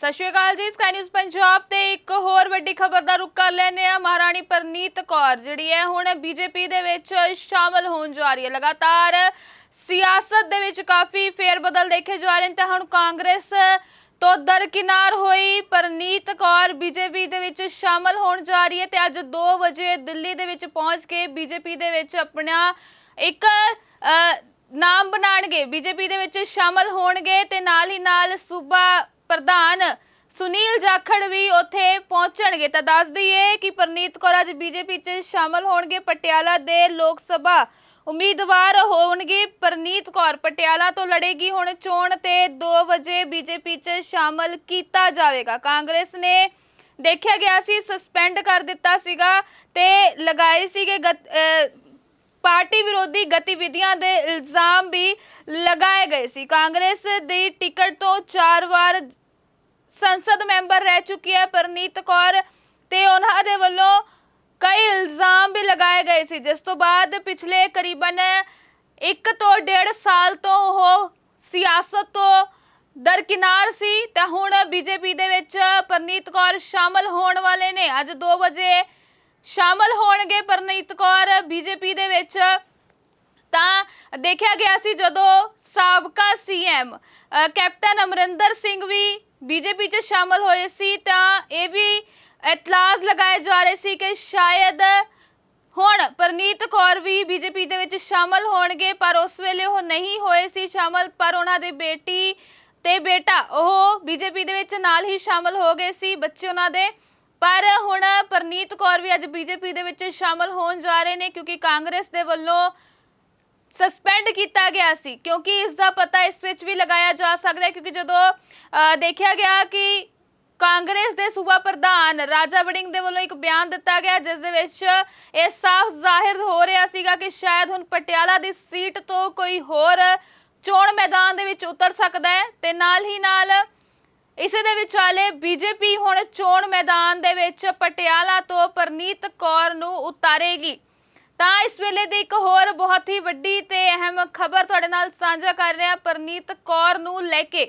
ਸਤਿ ਸ਼੍ਰੀ ਅਕਾਲ ਜੀ sky news Punjab ਤੇ ਇੱਕ ਹੋਰ ਵੱਡੀ ਖਬਰ ਦਾ ਰੁਕ ਕਰ ਲੈਨੇ ਆ ਮਹਾਰਾਣੀ ਪਰਨੀਤ ਕੌਰ ਜਿਹੜੀ ਹੈ ਹੁਣ ਬੀਜੇਪੀ ਦੇ ਵਿੱਚ ਸ਼ਾਮਲ ਹੋਣ ਜਾ ਰਹੀ ਹੈ। ਲਗਾਤਾਰ ਸਿਆਸਤ ਦੇ ਵਿੱਚ ਕਾਫੀ ਫੇਰਬਦਲ ਦੇਖੇ ਜਾ ਰਹੇ ਨੇ। ਤੇ ਹੁਣ ਕਾਂਗਰਸ ਤੋਂ ਦਰਕਿਨਾਰ ਹੋਈ ਪਰਨੀਤ ਕੌਰ ਬੀਜੇਪੀ ਦੇ ਵਿੱਚ ਸ਼ਾਮਲ ਹੋਣ ਜਾ ਰਹੀ ਹੈ ਤੇ ਅੱਜ 2 ਵਜੇ ਦਿੱਲੀ ਦੇ ਵਿੱਚ ਪਹੁੰਚ ਕੇ ਬੀਜੇਪੀ ਦੇ ਵਿੱਚ ਆਪਣਾ ਇੱਕ ਅ, ਨਾਮ ਬਣਾਣਗੇ ਬੀਜੇਪੀ ਦੇ ਵਿੱਚ ਸ਼ਾਮਲ ਹੋਣਗੇ ਤੇ ਨਾਲ ਹੀ ਨਾਲ ਸੂਬਾ ਪ੍ਰਧਾਨ ਸੁਨੀਲ ਜਾਖੜ ਵੀ ਉੱਥੇ ਪਹੁੰਚਣਗੇ। ਤਾਂ ਦੱਸ ਦਈਏ ਕਿ ਪਰਨੀਤ ਕੌਰ ਅੱਜ ਬੀਜੇਪੀ 'ਚ ਸ਼ਾਮਲ ਹੋਣਗੇ। ਪਟਿਆਲਾ ਦੇ ਲੋਕ ਸਭਾ ਉਮੀਦਵਾਰ ਹੋਣਗੇ। ਪਰਨੀਤ ਕੌਰ ਪਟਿਆਲਾ ਤੋਂ ਲੜੇਗੀ। ਹੁਣ ਚੋਣ ਤੇ 2 ਵਜੇ ਬੀਜੇਪੀ 'ਚ ਸ਼ਾਮਲ ਕੀਤਾ ਜਾਵੇਗਾ। ਕਾਂਗਰਸ ਨੇ ਦੇਖਿਆ ਗਿਆ ਸੀ ਸਸਪੈਂਡ ਕਰ ਦਿੱਤਾ ਸੀਗਾ ਤੇ ਲਗਾਏ ਸੀਗੇ ਗਤ- ਪਾਰਟੀ ਵਿਰੋਧੀ ਗਤੀਵਿਧੀਆਂ ਦੇ ਇਲਜ਼ਾਮ ਵੀ ਲਗਾਏ ਗਏ ਸੀ। ਕਾਂਗਰਸ ਦੀ ਟਿਕਟ ਤੋਂ ਚਾਰ ਵਾਰ ਸੰਸਦ ਮੈਂਬਰ ਰਹਿ ਚੁੱਕੀ ਹੈ ਪਰਨੀਤ ਕੌਰ ਤੇ ਉਹਨਾਂ ਦੇ ਵੱਲੋਂ ਕਈ ਇਲਜ਼ਾਮ ਵੀ ਲਗਾਏ ਗਏ ਸੀ, ਜਿਸ ਤੋਂ ਬਾਅਦ ਪਿਛਲੇ ਕਰੀਬਨ 1 ਤੋਂ 1.5 ਸਾਲ ਤੋਂ ਉਹ ਸਿਆਸਤ ਤੋਂ ਦਰਕਿਨਾਰ ਸੀ। ਤਾਂ ਹੁਣ ਬੀਜੇਪੀ ਦੇ ਵਿੱਚ ਪਰਨੀਤ ਕੌਰ ਸ਼ਾਮਲ ਹੋਣ ਵਾਲੇ ਨੇ। ਅੱਜ 2 ਵਜੇ ਸ਼ਾਮਲ ਹੋਣਗੇ ਪਰਨੀਤ ਕੌਰ। ਬੀਜੇਪੀ ਦੇ ਵਿੱਚ ਦੇਖਿਆ ਗਿਆ ਸੀ ਜਦੋਂ ਸਾਬਕਾ ਸੀਐਮ ਕੈਪਟਨ ਅਮਰਿੰਦਰ ਸਿੰਘ ਵੀ ਬੀਜੇਪੀ 'ਚ ਸ਼ਾਮਲ ਹੋਏ ਸੀ ਤਾਂ ਇਹ ਵੀ ਇਤਲਾਜ਼ ਲਗਾਏ ਜਾ ਰਹੇ ਸੀ ਕਿ ਸ਼ਾਇਦ ਹੁਣ ਪਰਨੀਤ ਕੌਰ ਵੀ ਬੀਜੇਪੀ ਦੇ ਵਿੱਚ ਸ਼ਾਮਲ ਹੋਣਗੇ, ਪਰ ਉਸ ਵੇਲੇ ਉਹ ਨਹੀਂ ਹੋਏ ਸੀ ਸ਼ਾਮਲ, ਪਰ ਉਹਨਾਂ ਦੇ ਬੇਟੀ ਤੇ ਬੇਟਾ ਉਹ ਬੀਜੇਪੀ ਦੇ ਵਿੱਚ ਨਾਲ ਹੀ ਸ਼ਾਮਲ ਹੋ ਗਏ ਸੀ, ਬੱਚੇ ਉਹਨਾਂ ਦੇ। ਪਰ ਹੁਣ ਪਰਨੀਤ ਕੌਰ ਵੀ ਅੱਜ ਬੀਜੇਪੀ ਦੇ ਵਿੱਚ ਸ਼ਾਮਲ ਹੋਣ ਜਾ ਰਹੇ ਨੇ, ਕਿਉਂਕਿ ਕਾਂਗਰਸ ਦੇ ਵੱਲੋਂ ਸਸਪੈਂਡ ਕੀਤਾ ਗਿਆ ਸੀ ਕਿਉਂਕਿ ਇਸ ਦਾ ਪਤਾ ਇਸ ਵਿੱਚ ਵੀ ਲਗਾਇਆ ਜਾ ਸਕਦਾ ਹੈ ਕਿਉਂਕਿ ਜਦੋਂ ਅ, ਦੇਖਿਆ ਗਿਆ ਕਿ ਕਾਂਗਰਸ ਦੇ ਸੂਬਾ ਪ੍ਰਧਾਨ ਰਾਜਾ ਵੜਿੰਗ ਦੇ ਵੱਲੋਂ ਇੱਕ ਬਿਆਨ ਦਿੱਤਾ ਗਿਆ ਜਿਸ ਦੇ ਵਿੱਚ ਇਹ ਸਾਫ਼ ਜ਼ਾਹਿਰ ਹੋ ਰਿਹਾ ਸੀਗਾ ਕਿ ਸ਼ਾਇਦ ਹੁਣ ਪਟਿਆਲਾ ਦੀ ਸੀਟ ਤੋਂ ਕੋਈ ਹੋਰ ਚੋਣ ਮੈਦਾਨ ਦੇ ਵਿੱਚ ਉਤਰ ਸਕਦਾ ਹੈ ਤੇ ਨਾਲ ਹੀ ਨਾਲ ਇਸੇ ਦੇ ਵਿਚਾਲੇ ਬੀਜੇਪੀ ਹੁਣ ਚੋਣ ਮੈਦਾਨ ਦੇ ਵਿੱਚ ਪਟਿਆਲਾ ਤੋਂ ਪਰਨੀਤ ਕੌਰ ਨੂੰ ਉਤਾਰੇਗੀ। ਤਾਂ ਇਸ ਵੇਲੇ ਦੀ ਇੱਕ ਹੋਰ ਬਹੁਤ ਹੀ ਵੱਡੀ ਤੇ ਅਹਿਮ ਖਬਰ ਤੁਹਾਡੇ ਨਾਲ ਸਾਂਝਾ ਕਰ ਰਿਹਾ ਪਰਨੀਤ ਕੌਰ ਨੂੰ ਲੈ ਕੇ।